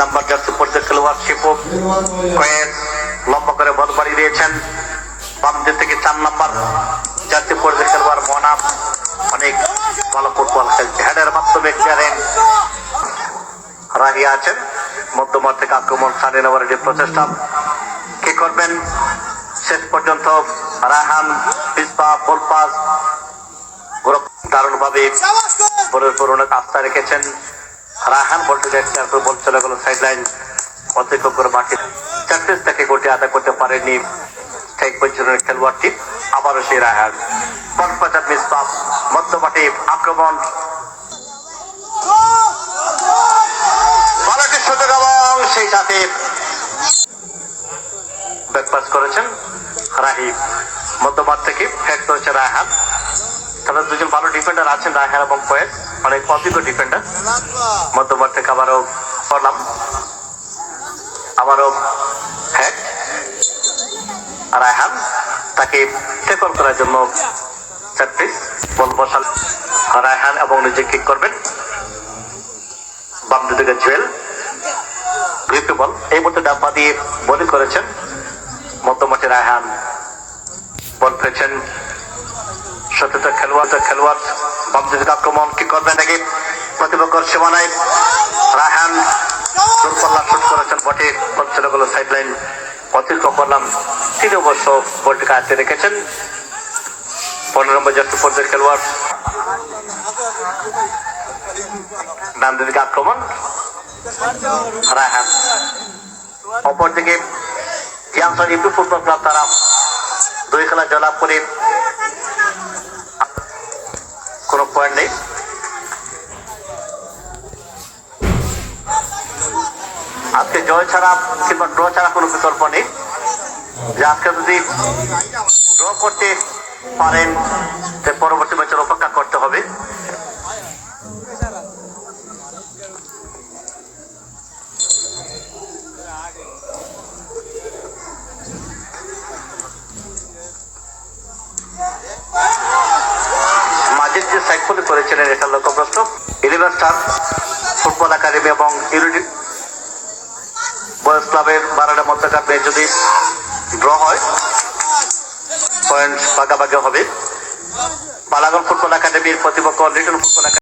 Number jersey পড়তে খেলোয়াড় শিপু কয়েক লম্বা করে বল বাড়ি দিয়েছেন। বাম দিক থেকে চার নাম্বার জার্সি পড়তে খেলোয়াড় মনাম অনেক ভালো ফুটবল খেলছে। হেডের মাধ্যমে ক্লিয়ারেন রাহি আছেন। মধ্যমার থেকে আক্রমণ সানিয়ে নেওয়ার যে প্রচেষ্টা। কি করবেন? শেষ পর্যন্ত রাহান পিসপা ফুল পাস দারুণ ভাবে বলের অনেক আস্থা রেখেছেন। রাহান বলটিকে একটার পর বল চলে গেল সাইড লাইন অতিক্রম করে মাঠে চ্যাম্পিয়ন্স থেকে গোটি আদায় করতে পারেনি স্ট্রাইক পজিশনের খেলোয়াড়টি আবারও সেই রাহান। কনফাচার মিসপাপ মধ্যমাঠে আক্রমণ। ভালো একটি সুযোগ এবং সেই সাথে ব্যাকপাস করেছেন রাহিব মধ্যমাঠ থেকে হেড করেছে রায়হান তাদের দুজন ভালো ডিফেন্ডার আছেন রায়হান এবং কয়েস অনেক অভিজ্ঞ ডিফেন্ডার মধ্যমাঠ থেকে আবারও করলাম। আবারও হেড রায়হান, তাকে টেকল করার জন্য প্র্যাকটিস বল বসাল। রায়হান এবং নিজে কিক করবেন। বাম দিকে জুয়েল। ভিপি বল এই মুহূর্তে ডাব্বা দিয়ে বোলিং করেছেন। মধ্যমাঠে রায়হান। বল পেয়েছেন সত্যতা খেলোয়াড় খেলোয়াড়। বাম দিকে আক্রমণ কি করবেন নাকি? প্রতিপক্ষের সীমানায় রায়হান দূরপাল্লা শুট করেছেন বটে বল চলে গেল সাইড লাইন অতিক্রম করলাম, তিনি অবশ্য বলটিকে আটকে রেখেছেন। পনেরো নম্বর জাতীয় পর্যায়ের খেলোয়াড়। ডান দিকে আক্রমণ রায়হান। অপরদিকে টিয়ামসন ইউপি ফুটবল ক্লাব, তারা দুই খেলা জয়লাভ করে কোনো পয়েন্ট আজকে জয় ছাড়া কিংবা ড্র ছাড়া কোনো বিকল্প নেই। যে আজকে যদি ড্র করতে পারেন পরবর্তী ম্যাচের অপেক্ষা করতে হবে সাইকেল করেছিলেন এটা লক্ষ্যপ্রাপ্ত ইলেভেন স্টার ফুটবল একাডেমি এবং ইউনিটি বয়স ক্লাবের বারোটা মধ্যকার ম্যাচ যদি ড্র হয় পয়েন্ট ভাগাভাগি হবে। বালাগন ফুটবল একাডেমির প্রতিপক্ষ লিটন ফুটবল